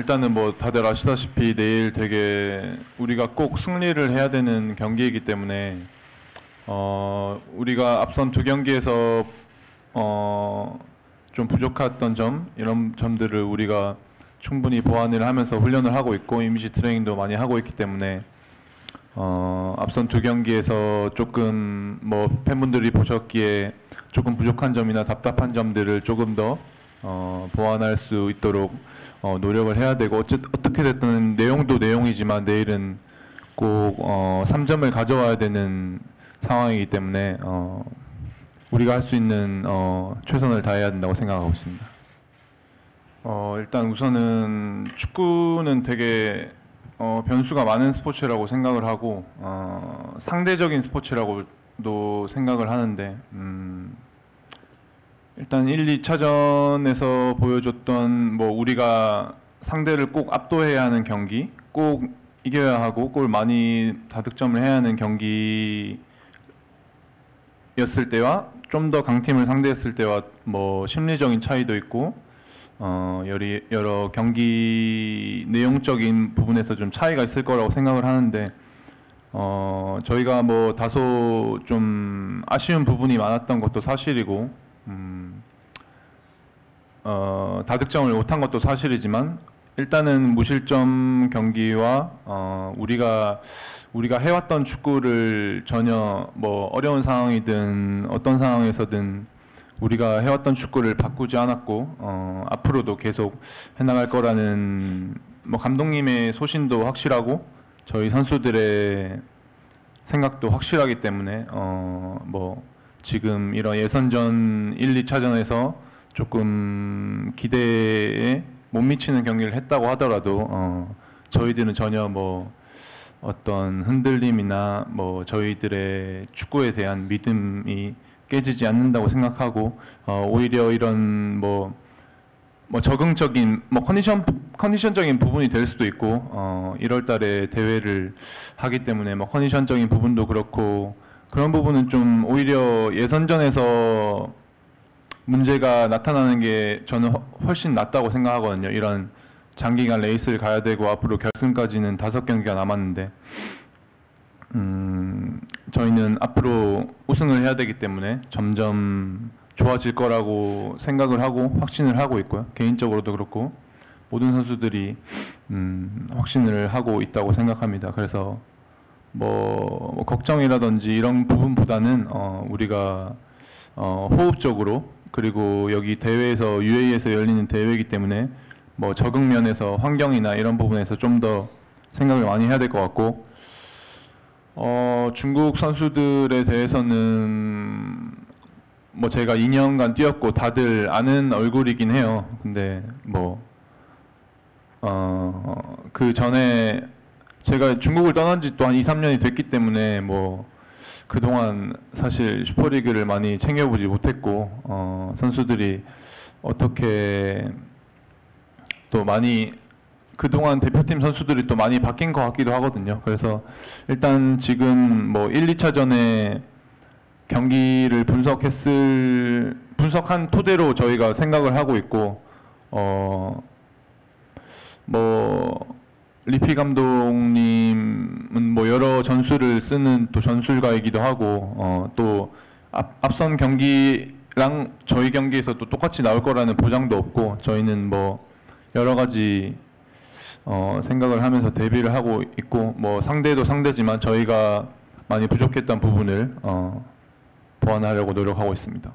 일단은 뭐 다들 아시다시피 내일 되게 우리가 꼭 승리를 해야 되는 경기이기 때문에 어, 우리가 앞선 두 경기에서 어, 좀 부족했던 점 이런 점들을 우리가 충분히 보완을 하면서 훈련을 하고 있고 이미지 트레이닝도 많이 하고 있기 때문에 어, 앞선 두 경기에서 조금 뭐 팬분들이 보셨기에 조금 부족한 점이나 답답한 점들을 조금 더 어, 보완할 수 있도록 어, 노력을 해야 되고 어쨌, 어떻게 됐든 내용도 내용이지만 내일은 꼭 어, 3점을 가져와야 되는 상황이기 때문에 어, 우리가 할 수 있는 어, 최선을 다해야 된다고 생각하고 있습니다. 어, 일단 우선은 축구는 되게 어, 변수가 많은 스포츠라고 생각을 하고 어, 상대적인 스포츠라고도 생각을 하는데 음, 일단 1, 2차전에서 보여줬던 뭐 우리가 상대를 꼭 압도해야 하는 경기, 꼭 이겨야 하고 골 많이 다득점을 해야 하는 경기였을 때와 좀 더 강팀을 상대했을 때와 뭐 심리적인 차이도 있고 어 여러, 경기 내용적인 부분에서 좀 차이가 있을 거라고 생각을 하는데 어 저희가 뭐 다소 좀 아쉬운 부분이 많았던 것도 사실이고 음, 어, 다득점을 못한 것도 사실이지만 일단은 무실점 경기와 어, 우리가 우리가 해왔던 축구를 전혀 뭐 어려운 상황이든 어떤 상황에서든 우리가 해왔던 축구를 바꾸지 않았고 어, 앞으로도 계속 해나갈 거라는 뭐 감독님의 소신도 확실하고 저희 선수들의 생각도 확실하기 때문에 어, 뭐 지금 이런 예선전 1, 2차전에서 조금 기대에 못 미치는 경기를 했다고 하더라도 어, 저희들은 전혀 뭐 어떤 흔들림이나 뭐 저희들의 축구에 대한 믿음이 깨지지 않는다고 생각하고 어, 오히려 이런 뭐, 뭐 적응적인 뭐 컨디션 컨디션적인 부분이 될 수도 있고 어, 1월달에 대회를 하기 때문에 뭐 컨디션적인 부분도 그렇고 그런 부분은 좀 오히려 예선전에서 문제가 나타나는 게 저는 훨씬 낫다고 생각하거든요. 이런 장기간 레이스를 가야 되고 앞으로 결승까지는 다섯 경기가 남았는데 음, 저희는 앞으로 우승을 해야 되기 때문에 점점 좋아질 거라고 생각을 하고 확신을 하고 있고요. 개인적으로도 그렇고 모든 선수들이 음, 확신을 하고 있다고 생각합니다. 그래서 뭐, 뭐 걱정이라든지 이런 부분보다는 어, 우리가 어, 호흡적으로 그리고 여기 대회에서 UA에서 열리는 대회이기 때문에 뭐 적응 면에서 환경이나 이런 부분에서 좀 더 생각을 많이 해야 될 것 같고 어, 중국 선수들에 대해서는 뭐 제가 2년간 뛰었고 다들 아는 얼굴이긴 해요. 근데 뭐 어, 그 전에 제가 중국을 떠난 지 또 한 2, 3년이 됐기 때문에 뭐 그동안 사실 슈퍼리그를 많이 챙겨보지 못했고 어, 선수들이 어떻게 또 많이 그동안 대표팀 선수들이 또 많이 바뀐 것 같기도 하거든요. 그래서 일단 지금 뭐 1, 2차전에 경기를 분석했을 분석한 토대로 저희가 생각을 하고 있고 어 뭐 리피 감독님은 뭐 여러 전술을 쓰는 또 전술가이기도 하고 어, 또 앞, 앞선 경기랑 저희 경기에서 또 똑같이 나올 거라는 보장도 없고 저희는 뭐 여러 가지 어, 생각을 하면서 대비를 하고 있고 뭐 상대도 상대지만 저희가 많이 부족했던 부분을 어, 보완하려고 노력하고 있습니다.